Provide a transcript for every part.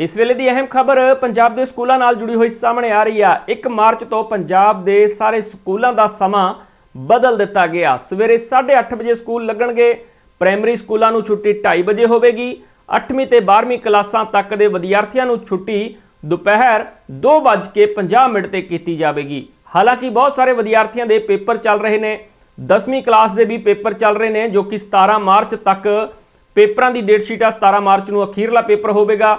ਇਸ ਵੇਲੇ ਦੀ ਅਹਿਮ ਖਬਰ ਪੰਜਾਬ ਦੇ ਸਕੂਲਾਂ ਨਾਲ ਜੁੜੀ ਹੋਈ ਸਾਹਮਣੇ ਆ ਰਹੀ ਆ। 1 ਮਾਰਚ ਤੋਂ ਪੰਜਾਬ ਦੇ ਸਾਰੇ ਸਕੂਲਾਂ ਦਾ ਸਮਾਂ ਬਦਲ ਦਿੱਤਾ ਗਿਆ। ਸਵੇਰੇ 8:30 ਵਜੇ ਸਕੂਲ ਲੱਗਣਗੇ। ਪ੍ਰਾਇਮਰੀ ਸਕੂਲਾਂ ਨੂੰ ਛੁੱਟੀ 2:30 ਵਜੇ ਹੋਵੇਗੀ। 8ਵੀਂ ਤੇ 12ਵੀਂ ਕਲਾਸਾਂ ਤੱਕ ਦੇ ਵਿਦਿਆਰਥੀਆਂ ਨੂੰ ਛੁੱਟੀ ਦੁਪਹਿਰ 2:50 ਮਿੰਟ ਤੇ ਕੀਤੀ ਜਾਵੇਗੀ। ਹਾਲਾਂਕਿ ਬਹੁਤ ਸਾਰੇ ਵਿਦਿਆਰਥੀਆਂ ਦੇ ਪੇਪਰ ਚੱਲ ਰਹੇ ਨੇ। 10ਵੀਂ ਕਲਾਸ ਦੇ ਵੀ ਪੇਪਰ ਚੱਲ ਰਹੇ ਨੇ, ਜੋ ਕਿ 17 ਮਾਰਚ ਤੱਕ ਪੇਪਰਾਂ ਦੀ ਡੇਟ ਸ਼ੀਟ ਆ। 17 ਮਾਰਚ ਨੂੰ ਅਖੀਰਲਾ ਪੇਪਰ ਹੋਵੇਗਾ।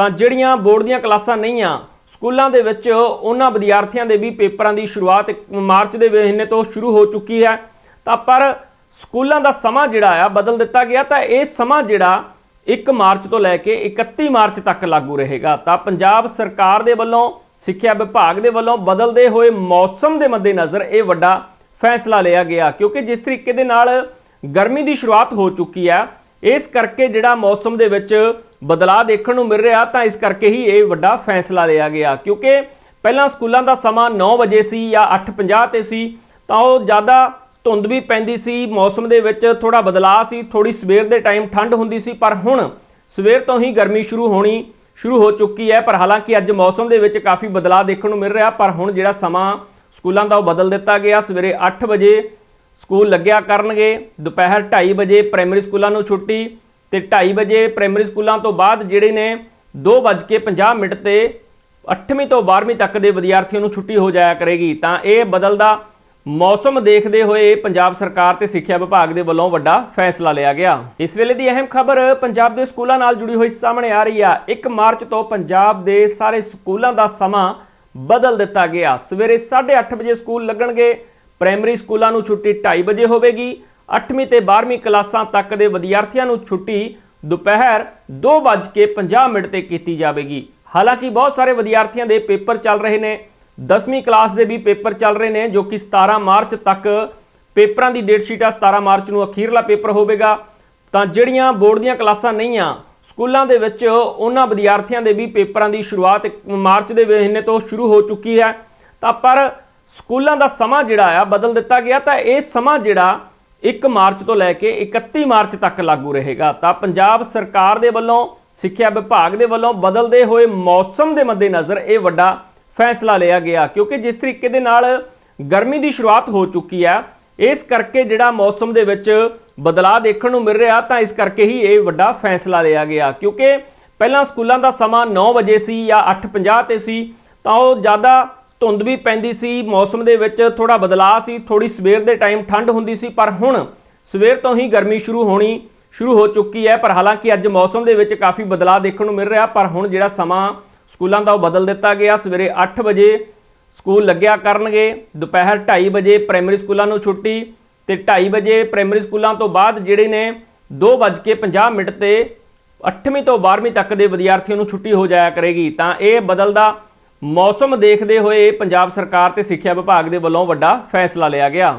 ਤਾਂ ਜਿਹੜੀਆਂ ਬੋਰਡ ਦੀਆਂ ਕਲਾਸਾਂ ਨਹੀਂ ਆ, ਸਕੂਲਾਂ ਦੇ ਵਿੱਚ ਉਹਨਾਂ ਵਿਦਿਆਰਥੀਆਂ ਦੇ ਵੀ ਪੇਪਰਾਂ ਦੀ ਸ਼ੁਰੂਆਤ ਮਾਰਚ ਦੇ ਮਹੀਨੇ ਤੋਂ ਸ਼ੁਰੂ ਹੋ ਚੁੱਕੀ ਹੈ। ਤਾਂ ਪਰ ਸਕੂਲਾਂ ਦਾ ਸਮਾਂ ਜਿਹੜਾ ਆ, ਬਦਲ ਦਿੱਤਾ ਗਿਆ ਤਾਂ ਇਹ ਸਮਾਂ ਜਿਹੜਾ 1 ਮਾਰਚ ਤੋਂ ਲੈ ਕੇ 31 ਮਾਰਚ ਤੱਕ ਲਾਗੂ ਰਹੇਗਾ। ਤਾਂ ਪੰਜਾਬ ਸਰਕਾਰ ਦੇ ਵੱਲੋਂ, ਸਿੱਖਿਆ ਵਿਭਾਗ ਦੇ ਵੱਲੋਂ ਬਦਲਦੇ ਹੋਏ ਮੌਸਮ ਦੇ ਮੱਦੇਨਜ਼ਰ ਇਹ ਵੱਡਾ ਫੈਸਲਾ ਲਿਆ ਗਿਆ। ਕਿਉਂਕਿ ਜਿਸ ਤਰੀਕੇ ਦੇ ਨਾਲ ਗਰਮੀ ਦੀ ਸ਼ੁਰੂਆਤ ਹੋ ਚੁੱਕੀ ਹੈ ਇਸ ਕਰਕੇ ਜਿਹੜਾ ਮੌਸਮ ਦੇ ਵਿੱਚ ਬਦਲਾਅ ਦੇਖਣ ਨੂੰ ਮਿਲ ਰਿਹਾ ਤਾਂ ਇਸ ਕਰਕੇ ਹੀ ਇਹ ਵੱਡਾ ਫੈਸਲਾ ਲਿਆ ਗਿਆ। ਕਿਉਂਕਿ ਪਹਿਲਾਂ ਸਕੂਲਾਂ ਦਾ ਸਮਾਂ 9 ਵਜੇ ਸੀ ਜਾਂ 8:50 ਤੇ ਸੀ, ਤਾਂ ਉਹ ਜ਼ਿਆਦਾ ਧੁੰਦ ਵੀ ਪੈਂਦੀ ਸੀ, ਮੌਸਮ ਦੇ ਵਿੱਚ ਥੋੜਾ ਬਦਲਾਅ ਸੀ ਥੋੜੀ ਸਵੇਰ ਦੇ ਟਾਈਮ ਠੰਡ ਹੁੰਦੀ ਸੀ, ਪਰ ਹੁਣ ਸਵੇਰ ਤੋਂ ਹੀ ਗਰਮੀ ਸ਼ੁਰੂ ਹੋਣੀ ਸ਼ੁਰੂ ਹੋ ਚੁੱਕੀ ਹੈ। ਪਰ ਹਾਲਾਂਕਿ ਅੱਜ ਮੌਸਮ ਦੇ ਵਿੱਚ ਕਾਫੀ ਬਦਲਾਅ ਦੇਖਣ ਨੂੰ ਮਿਲ ਰਿਹਾ, ਪਰ ਹੁਣ ਜਿਹੜਾ ਸਮਾਂ ਸਕੂਲਾਂ ਦਾ ਉਹ ਬਦਲ ਦਿੱਤਾ ਗਿਆ। ਸਵੇਰੇ 8 ਵਜੇ ਸਕੂਲ ਲੱਗਿਆ ਕਰਨਗੇ। ਦੁਪਹਿਰ 2:30 ਵਜੇ ਪ੍ਰਾਇਮਰੀ ਸਕੂਲਾਂ ਨੂੰ ਛੁੱਟੀ ਤੇ 2:30 ਵਜੇ ਪ੍ਰਾਇਮਰੀ ਸਕੂਲਾਂ ਤੋਂ ਬਾਅਦ ਜਿਹੜੇ ਨੇ 2:50 ਮਿੰਟ ਤੇ 8ਵੀਂ ਤੋਂ 12ਵੀਂ ਤੱਕ ਦੇ ਵਿਦਿਆਰਥੀਆਂ ਨੂੰ ਛੁੱਟੀ ਹੋ ਜਾਇਆ ਕਰੇਗੀ। ਤਾਂ ਇਹ ਬਦਲਦਾ ਮੌਸਮ ਦੇਖਦੇ ਹੋਏ ਪੰਜਾਬ ਸਰਕਾਰ ਤੇ ਸਿੱਖਿਆ ਵਿਭਾਗ ਦੇ ਵੱਲੋਂ ਵੱਡਾ ਫੈਸਲਾ ਲਿਆ ਗਿਆ। ਇਸ ਵੇਲੇ ਦੀ ਅਹਿਮ ਖਬਰ ਪੰਜਾਬ ਦੇ ਸਕੂਲਾਂ ਨਾਲ ਜੁੜੀ ਹੋਈ ਸਾਹਮਣੇ ਆ ਰਹੀ ਆ। 1 ਮਾਰਚ ਤੋਂ ਪੰਜਾਬ ਦੇ ਸਾਰੇ ਸਕੂਲਾਂ ਦਾ ਸਮਾਂ ਬਦਲ ਦਿੱਤਾ ਗਿਆ। ਸਵੇਰੇ 8:30 ਵਜੇ ਸਕੂਲ ਲੱਗਣਗੇ। ਪ੍ਰਾਇਮਰੀ ਸਕੂਲਾਂ ਨੂੰ ਛੁੱਟੀ 2:30 ਵਜੇ ਹੋਵੇਗੀ। 8ਵੀਂ ਤੇ 12ਵੀਂ ਕਲਾਸਾਂ ਤੱਕ ਦੇ ਵਿਦਿਆਰਥੀਆਂ ਨੂੰ ਛੁੱਟੀ ਦੁਪਹਿਰ 2:50 ਮਿੰਟ ਤੇ ਕੀਤੀ ਜਾਵੇਗੀ। ਹਾਲਾਂਕਿ ਬਹੁਤ ਸਾਰੇ ਵਿਦਿਆਰਥੀਆਂ ਦੇ ਪੇਪਰ ਚੱਲ ਰਹੇ ਨੇ। 10ਵੀਂ ਕਲਾਸ ਦੇ ਵੀ ਪੇਪਰ ਚੱਲ ਰਹੇ ਨੇ, ਜੋ ਕਿ 17 ਮਾਰਚ ਤੱਕ ਪੇਪਰਾਂ ਦੀ ਡੇਟ ਸ਼ੀਟ ਆ 17 ਮਾਰਚ ਨੂੰ ਅਖੀਰਲਾ ਪੇਪਰ ਹੋਵੇਗਾ। ਤਾਂ ਜਿਹੜੀਆਂ ਬੋਰਡ ਦੀਆਂ ਕਲਾਸਾਂ ਨਹੀਂ ਆ ਸਕੂਲਾਂ ਦੇ ਵਿੱਚ ਉਹਨਾਂ ਵਿਦਿਆਰਥੀਆਂ ਦੇ ਵੀ ਪੇਪਰਾਂ ਦੀ ਸ਼ੁਰੂਆਤ ਮਾਰਚ ਦੇ ਮਹੀਨੇ ਤੋਂ ਸ਼ੁਰੂ ਹੋ ਚੁੱਕੀ ਹੈ। ਤਾਂ ਪਰ ਸਕੂਲਾਂ ਦਾ ਸਮਾਂ ਜਿਹੜਾ ਆ ਬਦਲ ਦਿੱਤਾ ਗਿਆ ਤਾਂ ਇਹ ਸਮਾਂ ਜਿਹੜਾ 1 ਮਾਰਚ ਤੋਂ ਲੈ ਕੇ 31 ਮਾਰਚ ਤੱਕ ਲਾਗੂ ਰਹੇਗਾ। ਤਾਂ ਪੰਜਾਬ ਸਰਕਾਰ ਦੇ ਵੱਲੋਂ, ਸਿੱਖਿਆ ਵਿਭਾਗ ਦੇ ਵੱਲੋਂ ਬਦਲਦੇ ਹੋਏ ਮੌਸਮ ਦੇ ਮੱਦੇਨਜ਼ਰ ਇਹ ਵੱਡਾ ਫੈਸਲਾ ਲਿਆ ਗਿਆ। ਕਿਉਂਕਿ ਜਿਸ ਤਰੀਕੇ ਦੇ ਨਾਲ ਗਰਮੀ ਦੀ ਸ਼ੁਰੂਆਤ ਹੋ ਚੁੱਕੀ ਹੈ ਇਸ ਕਰਕੇ ਜਿਹੜਾ ਮੌਸਮ ਦੇ ਵਿੱਚ ਬਦਲਾਅ ਦੇਖਣ ਨੂੰ ਮਿਲ ਰਿਹਾ ਤਾਂ ਇਸ ਕਰਕੇ ਹੀ ਇਹ ਵੱਡਾ ਫੈਸਲਾ ਲਿਆ ਗਿਆ। ਕਿਉਂਕਿ ਪਹਿਲਾਂ ਸਕੂਲਾਂ ਦਾ ਸਮਾਂ 9 ਵਜੇ ਸੀ ਜਾਂ 8:50 ਤੇ ਸੀ, ਤਾਂ ਉਹ ਜ਼ਿਆਦਾ ਧੁੰਦ ਵੀ ਪੈਂਦੀ ਸੀ, ਮੌਸਮ ਦੇ ਵਿੱਚ ਥੋੜਾ ਬਦਲਾਅ ਸੀ ਥੋੜੀ ਸਵੇਰ ਦੇ ਟਾਈਮ ਠੰਡ ਹੁੰਦੀ ਸੀ, ਪਰ ਹੁਣ ਸਵੇਰ ਤੋਂ ਹੀ ਗਰਮੀ ਸ਼ੁਰੂ ਹੋਣੀ ਸ਼ੁਰੂ ਹੋ ਚੁੱਕੀ ਹੈ। ਪਰ ਹਾਲਾਂਕਿ ਅੱਜ ਮੌਸਮ ਦੇ ਵਿੱਚ ਕਾਫੀ ਬਦਲਾਅ ਦੇਖਣ ਨੂੰ ਮਿਲ ਰਿਹਾ, ਪਰ ਹੁਣ ਜਿਹੜਾ ਸਮਾਂ ਸਕੂਲਾਂ ਦਾ ਉਹ ਬਦਲ ਦਿੱਤਾ ਗਿਆ। ਸਵੇਰੇ 8 ਵਜੇ ਸਕੂਲ ਲੱਗਿਆ ਕਰਨਗੇ, ਦੁਪਹਿਰ 2:30 ਵਜੇ ਪ੍ਰਾਇਮਰੀ ਸਕੂਲਾਂ ਨੂੰ ਛੁੱਟੀ ਤੇ 2:30 ਵਜੇ ਪ੍ਰਾਇਮਰੀ ਸਕੂਲਾਂ ਤੋਂ ਬਾਅਦ ਜਿਹੜੇ ਨੇ 2:50 ਮਿੰਟ ਤੇ 8ਵੀਂ ਤੋਂ 12ਵੀਂ ਤੱਕ ਦੇ ਵਿਦਿਆਰਥੀਆਂ ਨੂੰ ਛੁੱਟੀ ਹੋ ਜਾਇਆ ਕਰੇਗੀ। ਤਾਂ ਇਹ ਬਦਲਦਾ ਮੌਸਮ ਦੇਖਦੇ ਹੋਏ ਪੰਜਾਬ ਸਰਕਾਰ ਤੇ ਸਿੱਖਿਆ ਵਿਭਾਗ ਦੇ ਵੱਲੋਂ ਵੱਡਾ ਫੈਸਲਾ ਲਿਆ ਗਿਆ।